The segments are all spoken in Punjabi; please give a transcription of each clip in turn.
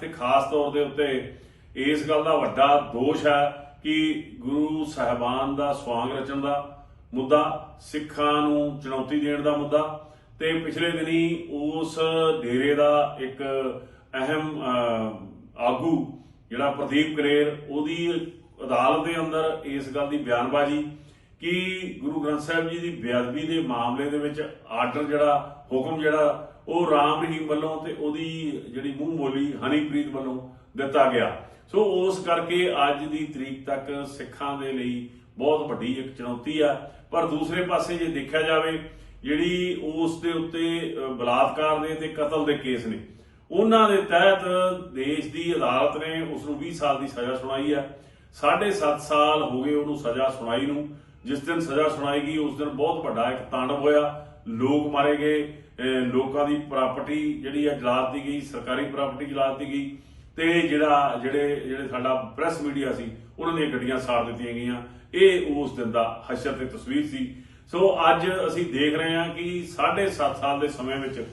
ਤੇ ਖਾਸ ਤੌਰ ਦੇ ਉੱਤੇ ਇਸ ਗੱਲ ਦਾ ਵੱਡਾ ਦੋਸ਼ ਹੈ ਕਿ ਗੁਰੂ ਸਾਹਿਬਾਨ ਦਾ ਸਵਾਂਗ ਰਚਣ ਦਾ ਮੁੱਦਾ ਸਿੱਖਾਂ ਨੂੰ ਚੁਣੌਤੀ ਦੇਣ ਦਾ ਮੁੱਦਾ ਤੇ ਪਿਛਲੇ ਦਿਨੀ ਉਸ ਡੇਰੇ ਦਾ ਇੱਕ ਅਹਿਮ ਅਹ, ਆਗੂ ਜਿਹੜਾ ਪ੍ਰਦੀਪ ਕਰੇਰ ਉਹਦੀ ਅਦਾਲਤ ਦੇ ਅੰਦਰ ਇਸ ਗੱਲ ਦੀ ਬਿਆਨਬਾਜ਼ੀ ਕਿ ਗੁਰੂ ਗ੍ਰੰਥ ਸਾਹਿਬ ਜੀ ਦੀ ਬੇਅਦਬੀ ਦੇ ਮਾਮਲੇ ਦੇ ਵਿੱਚ ਆਰਡਰ ਜਿਹੜਾ, ਹੁਕਮ ਜਿਹੜਾ, ਉਹ ਰਾਮ ਰਹੀਮ ਵੱਲੋਂ ਤੇ ਉਹਦੀ ਜਿਹੜੀ ਮੂੰਹ ਬੋਲੀ ਹਨੀਪ੍ਰੀਤ ਵੱਲੋਂ ਦਿੱਤਾ ਗਿਆ। ਸੋ ਉਸ ਕਰਕੇ ਅੱਜ ਦੀ ਤਰੀਕ ਤੱਕ ਸਿੱਖਾਂ ਦੇ ਲਈ ਬਹੁਤ ਵੱਡੀ ਇੱਕ ਚੁਣੌਤੀ ਆ। ਪਰ ਦੂਸਰੇ ਪਾਸੇ ਜੇ ਦੇਖਿਆ ਜਾਵੇ, ਜਿਹੜੀ ਉਸ ਦੇ ਉੱਤੇ ਬਲਾਤਕਾਰ ਦੇ ਤੇ ਕਤਲ ਦੇ ਕੇਸ ਨੇ, ਉਹਨਾਂ ਦੇ ਤਹਿਤ ਦੇਸ਼ ਦੀ ਅਦਾਲਤ ਨੇ ਉਸ ਨੂੰ 20 ਸਾਲ ਦੀ ਸਜ਼ਾ ਸੁਣਾਈ ਹੈ 7.5 ਸਾਲ ਹੋ ਗਏ ਉਹਨੂੰ ਸਜ਼ਾ ਸੁਣਾਈ ਨੂੰ। ਜਿਸ ਦਿਨ ਸਜ਼ਾ ਸੁਣਾਈ ਗਈ, ਉਸ ਦਿਨ ਬਹੁਤ ਵੱਡਾ ਇੱਕ ਤਾਂਡਵ ਹੋਇਆ। ਲੋਕ ਮਾਰੇ ਗਏ ਲੋਕਾਂ ਦੀ ਪ੍ਰਾਪਰਟੀ ਜਿਹੜੀ ਹੈ ਜਲਾ ਦਿੱਤੀ ਗਈ, ਸਰਕਾਰੀ ਪ੍ਰਾਪਰਟੀ ਜਲਾ ਦਿੱਤੀ ਗਈ। ਤੇ ਜਿਹੜਾ, ਜਿਹੜੇ ਜਿਹੜੇ ਸਾਡਾ ਪ੍ਰੈਸ ਮੀਡੀਆ ਸੀ, ਉਹਨਾਂ ਦੀਆਂ ਗੱਡੀਆਂ ਸਾੜ ਦਿੱਤੀਆਂ ਗਈਆਂ। ਇਹ ਉਸ ਦਿਨ ਦਾ ਹਸ਼ਰ ਤੇ ਤਸਵੀਰ ਸੀ। ਸੋ ਅੱਜ ਅਸੀਂ ਦੇਖ ਰਹੇ ਹਾਂ ਕਿ 7.5 ਸਾਲ ਦੇ ਸਮੇਂ ਵਿੱਚ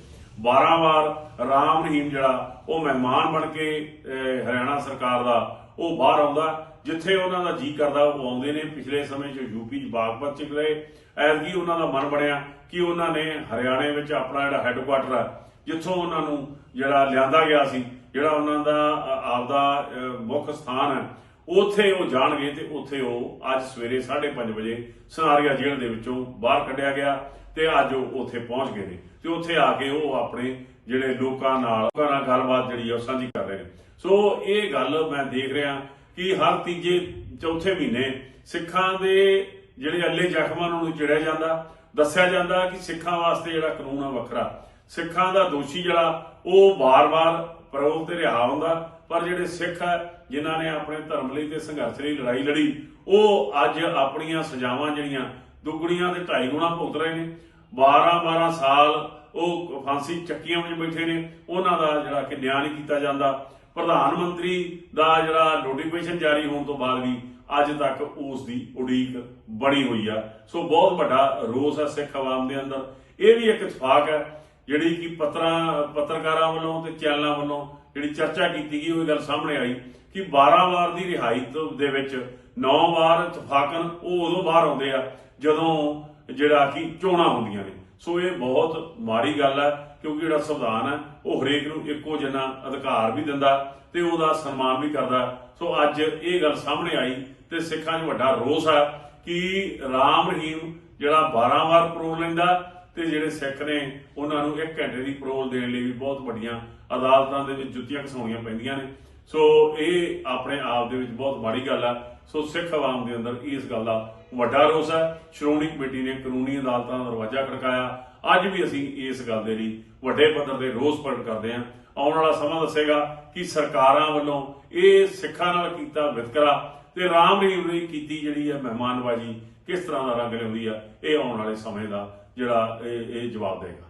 12 ਵਾਰ ਰਾਮ ਰਹੀਮ ਜਿਹੜਾ, ਉਹ ਮਹਿਮਾਨ ਬਣ ਕੇ ਹਰਿਆਣਾ ਸਰਕਾਰ ਦਾ ਉਹ ਬਾਹਰ ਆਉਂਦਾ। ਜਿੱਥੇ ਉਹਨਾਂ ਦਾ ਜੀ ਕਰਦਾ ਉਹ ਆਉਂਦੇ ਨੇ, ਪਿਛਲੇ ਸਮੇਂ 'ਚ ਯੂਪੀ 'ਚ ਬਾਗਪਤ 'ਚ ਗਏ ਐਤਕੀ ਉਹਨਾਂ ਦਾ ਮਨ ਬਣਿਆ ਕਿ ਉਹਨਾਂ ਨੇ ਹਰਿਆਣੇ ਵਿੱਚ ਆਪਣਾ ਜਿਹੜਾ ਹੈੱਡਕੁਆਟਰ ਹੈ ਜਿੱਥੋਂ ਉਹਨਾਂ ਨੂੰ ਜਿਹੜਾ ਲਿਆਂਦਾ ਗਿਆ ਸੀ, ਜਿਹੜਾ ਉਹਨਾਂ ਦਾ ਆਪਦਾ ਮੁੱਖ ਸਥਾਨ ਹੈ ਉੱਥੇ ਉਹ ਜਾਣਗੇ ਤੇ ਉੱਥੇ ਉਹ ਅੱਜ ਸਵੇਰੇ 5:30 ਵਜੇ ਸਨਾਰੀਆ ਜੇਲ੍ਹ ਦੇ ਵਿੱਚੋਂ ਬਾਹਰ ਕੱਢਿਆ ਗਿਆ ਤੇ ਅੱਜ ਉਹ ਉੱਥੇ ਪਹੁੰਚ ਗਏ ਨੇ। ਤੇ ਉੱਥੇ ਆ ਕੇ ਉਹ ਆਪਣੇ ਜਿਹੜੇ ਲੋਕਾਂ ਨਾਲ ਲੋਕਾਂ ਨਾਲ ਗੱਲਬਾਤ ਜਿਹੜੀ ਆ, ਉਹ ਸਾਂਝੀ ਕਰ ਰਹੇ ਨੇ। ਸੋ ਇਹ ਗੱਲ ਮੈਂ ਦੇਖ ਰਿਹਾ ਕਿ ਹਰ ਤੀਜੇ ਚੌਥੇ ਮਹੀਨੇ ਸਿੱਖਾਂ ਦੇ ਜਿਹੜੇ ਅੱਲੇ ਜ਼ਖਮਾਂ ਨੂੰ ਚਿੜਿਆ ਜਾਂਦਾ, ਦੱਸਿਆ ਜਾਂਦਾ ਕਿ ਸਿੱਖਾਂ ਵਾਸਤੇ ਜਿਹੜਾ ਕਾਨੂੰਨ ਆ ਵੱਖਰਾ। ਸਿੱਖਾਂ ਦਾ ਦੋਸ਼ੀ ਜਿਹੜਾ, ਉਹ ਵਾਰ-ਵਾਰ ਪਰੋਲ ਤੇ ਰਿਹਾ ਹੁੰਦਾ, ਪਰ ਜਿਹੜੇ ਸਿੱਖ ਹੈ ਜਿਨ੍ਹਾਂ ਨੇ ਆਪਣੇ ਧਰਮ ਲਈ ਤੇ ਸੰਘਰਸ਼ ਲਈ ਲੜਾਈ ਲੜੀ, ਉਹ ਅੱਜ ਆਪਣੀਆਂ ਸਜ਼ਾਵਾਂ ਜਿਹੜੀਆਂ ਦੁੱਗਣੀਆਂ ਤੇ ਢਾਈ ਗੁਣਾ ਭੁਗਤ ਰਹੇ ਨੇ। 12-12 ਸਾਲ ਉਹ ਫਾਂਸੀ ਚੱਕੀਆਂ ਵਿੱਚ ਬੈਠੇ ਨੇ। ਉਹਨਾਂ ਦਾ ਜਿਹੜਾ ਕਿ ਨਿਆਂ ਨਹੀਂ ਕੀਤਾ ਜਾਂਦਾ। ਪ੍ਰਧਾਨ ਮੰਤਰੀ ਦਾ ਜਿਹੜਾ ਨੋਟੀਫਿਕੇਸ਼ਨ ਜਾਰੀ ਹੋਣ ਤੋਂ ਬਾਅਦ ਵੀ ਅੱਜ ਤੱਕ ਉਸ ਦੀ ਉਡੀਕ ਬਣੀ ਹੋਈ ਆ। ਸੋ ਬਹੁਤ ਵੱਡਾ ਰੋਸ ਹੈ ਸਿੱਖ ਆਵਾਮ ਦੇ ਅੰਦਰ। ਇਹ ਵੀ ਇੱਕ ਇਤਫਾਕ ਹੈ ਜਿਹੜੀ ਕਿ ਪੱਤਰਾਂ, ਪੱਤਰਕਾਰਾਂ ਵੱਲੋਂ ਤੇ ਚੈਨਲਾਂ ਵੱਲੋਂ ਜਿਹੜੀ ਚਰਚਾ ਕੀਤੀ ਗਈ, ਉਹ ਇਹ ਗੱਲ ਸਾਹਮਣੇ ਆਈ ਕਿ 12 ਵਾਰ ਦੀ ਰਿਹਾਈ ਦੇ ਵਿੱਚ 9 ਵਾਰ ਇਤਫਾਕਨ ਉਹ ਉਦੋਂ ਬਾਹਰ ਆਉਂਦੇ ਆ ਜਦੋਂ ਜਿਹੜਾ ਕਿ ਚੋਣਾਂ ਹੁੰਦੀਆਂ ਨੇ। ਸੋ ਇਹ ਬਹੁਤ ਮਾੜੀ ਗੱਲ ਹੈ ਕਿਉਂਕਿ ਜਿਹੜਾ ਸੰਵਿਧਾਨ ਹੈ ਉਹ ਹਰੇਕ ਨੂੰ ਇੱਕੋ ਜਿੰਨਾ ਅਧਿਕਾਰ ਵੀ ਦਿੰਦਾ ਤੇ ਉਹਦਾ ਸਨਮਾਨ ਵੀ ਕਰਦਾ। ਸੋ ਅੱਜ ਇਹ ਗੱਲ ਸਾਹਮਣੇ ਆਈ ਤੇ ਸਿੱਖਾਂ 'ਚ ਵੱਡਾ ਰੋਸ ਹੈ ਕਿ ਰਾਮ ਰਹੀਮ ਜਿਹੜਾ 12 ਵਾਰ ਪਰੋਲ ਲੈਂਦਾ ਤੇ ਜਿਹੜੇ ਸਿੱਖ ਨੇ ਉਹਨਾਂ ਨੂੰ 1 ਘੰਟੇ ਦੀ ਪਰੋਲ ਦੇਣ ਲਈ ਵੀ ਬਹੁਤ ਵੱਡੀਆਂ ਅਦਾਲਤਾਂ ਦੇ ਵਿੱਚ ਜੁੱਤੀਆਂ ਘਸਾਉਣੀਆਂ ਪੈਂਦੀਆਂ ਨੇ। ਸੋ ਇਹ ਆਪਣੇ ਆਪ ਦੇ ਵਿੱਚ ਬਹੁਤ ਮਾੜੀ ਗੱਲ ਆ। ਸੋ ਸਿੱਖ ਆਵਾਮ ਦੇ ਅੰਦਰ ਇਸ ਗੱਲ ਦਾ ਵੱਡਾ ਰੋਸ ਹੈ ਸ਼੍ਰੋਮਣੀ ਕਮੇਟੀ ਨੇ ਕਾਨੂੰਨੀ ਅਦਾਲਤਾਂ ਦਾ ਦਰਵਾਜ਼ਾ ਖੜਕਾਇਆ। ਅੱਜ ਵੀ ਅਸੀਂ ਇਸ ਗੱਲ ਦੇ ਲਈ ਵੱਡੇ ਪੱਧਰ ਤੇ ਰੋਸ ਪ੍ਰਗਟ ਕਰਦੇ ਹਾਂ। ਆਉਣ ਵਾਲਾ ਸਮਾਂ ਦੱਸੇਗਾ ਕਿ ਸਰਕਾਰਾਂ ਵੱਲੋਂ ਇਹ ਸਿੱਖਾਂ ਨਾਲ ਕੀਤਾ ਵਿਤਕਰਾ ਤੇ ਰਾਮ ਰਹੀਮ ਲਈ ਕੀਤੀ ਜਿਹੜੀ ਹੈ ਮਹਿਮਾਨਬਾਜ਼ੀ ਕਿਸ ਤਰ੍ਹਾਂ ਦਾ ਰੰਗ ਲਿਆਉਂਦੀ ਆ, ਇਹ ਆਉਣ ਵਾਲੇ ਸਮੇਂ ਦਾ ਜਿਹੜਾ ਇਹ ਇਹ ਜਵਾਬ ਦੇਗਾ।